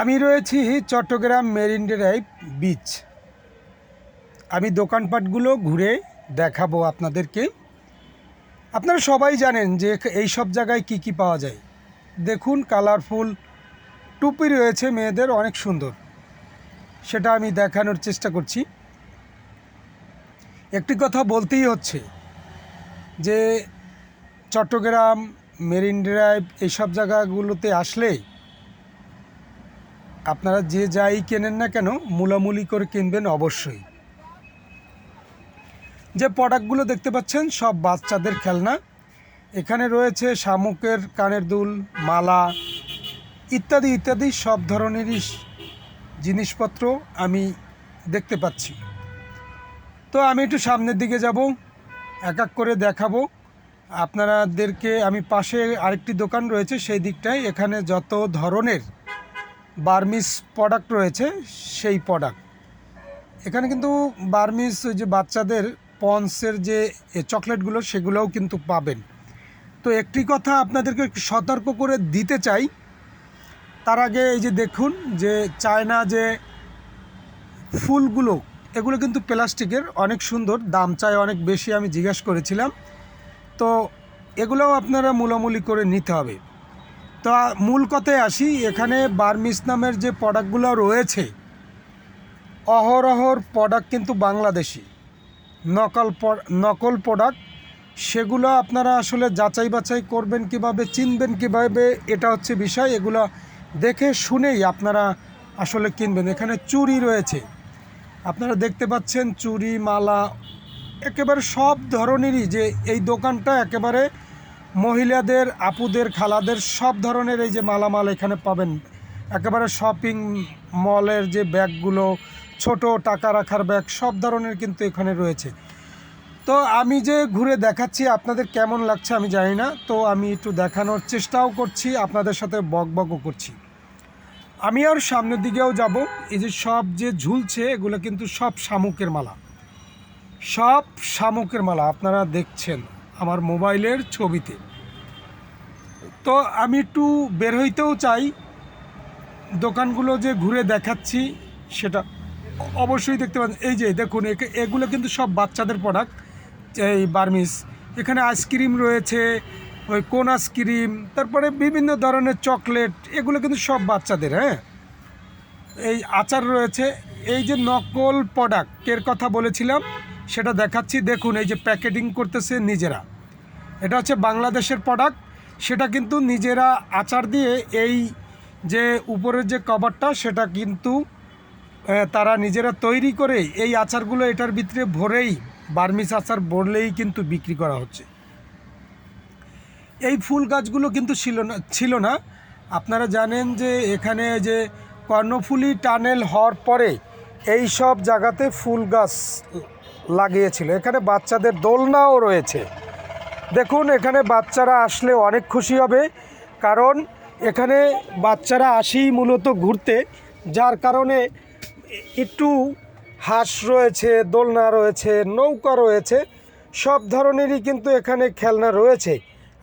আমি রয়েছি Chittagong marine drive beach. আমি দোকানপাটগুলো ঘুরে দেখাবো আপনাদেরকে। আপনারা সবাই জানেন যে এই সব জায়গায় কি কি পাওয়া যায়। দেখুন, কালারফুল টুপি রয়েছে মেয়েদের, অনেক সুন্দর। সেটা আমি দেখানোর চেষ্টা করছি। একটি কথা বলতেই হচ্ছে যে চট্টগ্রাম মেরিন ড্রাইভ এইসব জায়গাগুলোতে আসলেই আপনারা যে যাই কেনেন না কেন মূলামূলি করে কিনবেন অবশ্যই। যে প্রোডাক্টগুলো দেখতে পাচ্ছেন, সব বাচ্চাদের খেলনা। এখানে রয়েছে শামুকের কানের দুল, মালা, ইত্যাদি ইত্যাদি সব ধরনেরই জিনিসপত্র আমি দেখতে পাচ্ছি। তো আমি একটু সামনের দিকে যাব, এক এক করে দেখাবো। আপনাদেরকে আমি পাশে আরেকটি দোকান রয়েছে, সেই দিকটায়। এখানে যত ধরনের বার্মিস প্রোডাক্ট রয়েছে, সেই প্রোডাক্ট এখানে কিন্তু বার্মিস ওই যে বাচ্চাদের পন্সের যে চকলেটগুলো, সেগুলোও কিন্তু পাবেন। তো একটি কথা আপনাদেরকে সতর্ক করে দিতে চাই। তার আগে এই যে দেখুন যে চায়না যে ফুলগুলো, এগুলো কিন্তু প্লাস্টিকের, অনেক সুন্দর, দাম চাই অনেক বেশি, আমি জিজ্ঞেস করেছিলাম। তো এগুলোও আপনারা মূলামূলি করে নিতে হবে। তো মূল কথায় আসি, এখানে বার্মিস নামের যে প্রোডাক্টগুলো রয়েছে, অহরহর প্রোডাক্ট কিন্তু বাংলাদেশি। নকল নকল প্রোডাক্ট, সেগুলো আপনারা আসলে যাচাই বাছাই করবেন কীভাবে, চিনবেন কীভাবে, এটা হচ্ছে বিষয়, এগুলো দেখে শুনেই আপনারা আসলে কিনবেন। এখানে চুরি রয়েছে। আপনারা দেখতে পাচ্ছেন চুড়ি মালা, একেবারে সব ধরনেরই যে এই দোকানটা একেবারে মহিলাদের, আপুদের, খালাদের সব ধরনের এই যে মালামাল এখানে পাবেন। একেবারে শপিং মলের যে ব্যাগগুলো, ছোট টাকা রাখার ব্যাগ, সব ধরনের কিন্তু এখানে রয়েছে। তো আমি যে ঘুরে দেখাচ্ছি, আপনাদের কেমন লাগছে আমি জানি না। তো আমি একটু দেখানোর চেষ্টাও করছি, আপনাদের সাথে বক বকও করছি। আমি আর সামনের দিকেও যাব। এই যে সব যে ঝুলছে, এগুলো কিন্তু সব শামুকের মালা। সব শামুকের মালা, আপনারা দেখছেন। আমার মোবাইলের ছবিতে। তো আমি একটু বের হইতেও চাই। দোকানগুলো যে ঘুরে দেখাচ্ছি, সেটা অবশ্যই দেখতে পাচ্ছেন এই যে দেখুন এগুলো কিন্তু সব বাচ্চাদের প্রোডাক্ট এই বার্মিস এখানে আইসক্রিম রয়েছে, ওই কোন আইসক্রিম তারপরে বিভিন্ন ধরনের চকলেট এগুলো কিন্তু সব বাচ্চাদের হ্যাঁ? এই আচার রয়েছে। এই যে নকল প্রোডাক্টের কথা বলেছিলাম, সেটা দেখাচ্ছি। দেখুন, এই যে প্যাকেটিং করতেছে নিজেরা। এটা হচ্ছে বাংলাদেশের প্রোডাক্ট সেটা কিন্তু নিজেরা আচার দিয়ে এই যে উপরের যে কভারটা সেটা কিন্তু তারা নিজেরা তৈরি করে এই আচারগুলো এটার ভিতরে ভরেই, বার্মিস আচার ভরলেই কিন্তু বিক্রি করা হচ্ছে। এই ফুল গাছগুলো কিন্তু ছিল না ছিল না। আপনারা জানেন যে এখানে যে কর্ণফুলি টানেল হওয়ার পরে এই সব জায়গাতে ফুল গাছ লাগিয়েছিল। এখানে বাচ্চাদের দোলনাও রয়েছে। দেখুন, এখানে বাচ্চারা আসলে অনেক খুশি হবে, কারণ এখানে বাচ্চারা আসেই মূলত ঘুরতে, যার কারণে একটু হাঁস রয়েছে, দোলনা রয়েছে, নৌকা রয়েছে, সব ধরনেরই কিন্তু এখানে খেলনা রয়েছে।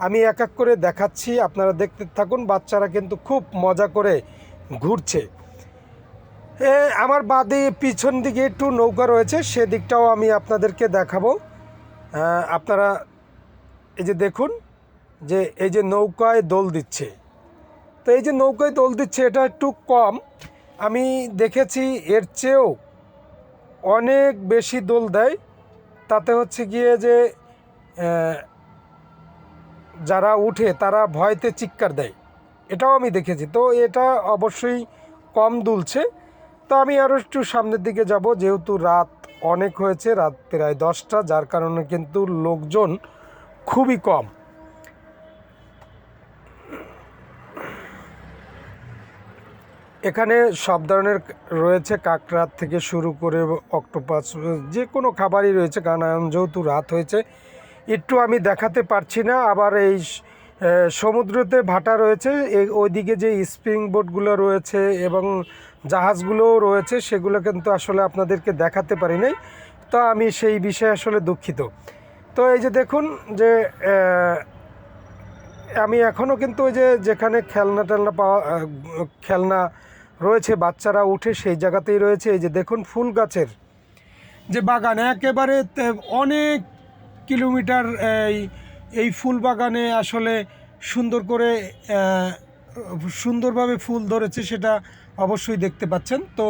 আমি এক এক করে দেখাচ্ছি, আপনারা দেখতে থাকুন, বাচ্চারা কিন্তু খুব মজা করে ঘুরছে। এ, আমার বাদে পিছন দিকে একটু নৌকা রয়েছে, সেদিকটাও আমি আপনাদেরকে দেখাবো। আপনারা এই যে দেখুন, যে এই যে নৌকায় দোল দিচ্ছে। তো এই যে নৌকায় দোল দিচ্ছে, এটা একটু কম। আমি দেখেছি এর চেয়েও অনেক বেশি দোল দেয়। তাতে হচ্ছে গিয়ে যে যারা উঠে তারা ভয়তে চিৎকার দেয়। এটাও আমি দেখেছি। তো এটা অবশ্যই কম দুলছে। তো আমি আরও একটু সামনের দিকে যাব, যেহেতু রাত অনেক হয়েছে, রাত প্রায় দশটা, যার কারণে কিন্তু লোকজন খুবই কম। এখানে সব ধরনের রয়েছে কাঁকড়া থেকে শুরু করে অক্টোপাস, যে কোনো খাবারই রয়েছে, কারণ যেহেতু রাত হয়েছে, একটু আমি দেখাতে পারছি না। আবার এই সমুদ্রতে ভাটা রয়েছে ওইদিকে যে স্প্রিং বোটগুলো রয়েছে এবং জাহাজগুলোও রয়েছে, সেগুলো কিন্তু আসলে আপনাদেরকে দেখাতে পারি নাই। তো আমি সেই বিষয়ে আসলে দুঃখিত। তো এই যে দেখুন যে আমি এখনও কিন্তু ওই যে যেখানে খেলনা টেলনা পাওয়া খেলনা রয়েছে, বাচ্চারা উঠে সেই জায়গাতেই রয়েছে। এই যে দেখুন ফুল গাছের যে বাগান, একেবারে অনেক কিলোমিটার এই এই ফুল বাগানে আসলে সুন্দর করে সুন্দরভাবে ফুল ধরেছে সেটা অবশ্যই দেখতে পাচ্ছেন। তো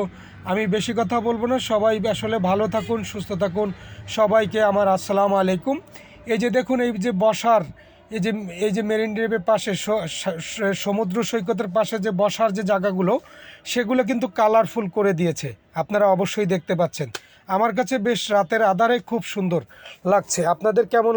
আমি বেশি কথা বলব না, সবাই আসলে ভালো থাকুন, সুস্থ থাকুন। সবাইকে আমার আসসালামু আলাইকুম। এই যে দেখুন, এই যে বসার, এই যে এই যে মেরিন ড্রাইভের পাশে সমুদ্র সৈকতের পাশে যে বসার যে জায়গাগুলো, সেগুলো কিন্তু কালারফুল করে দিয়েছে। আপনারা অবশ্যই দেখতে পাচ্ছেন। আমার কাছে বেশ রাতের আধারে খুব সুন্দর লাগছে। আপনাদের কেমন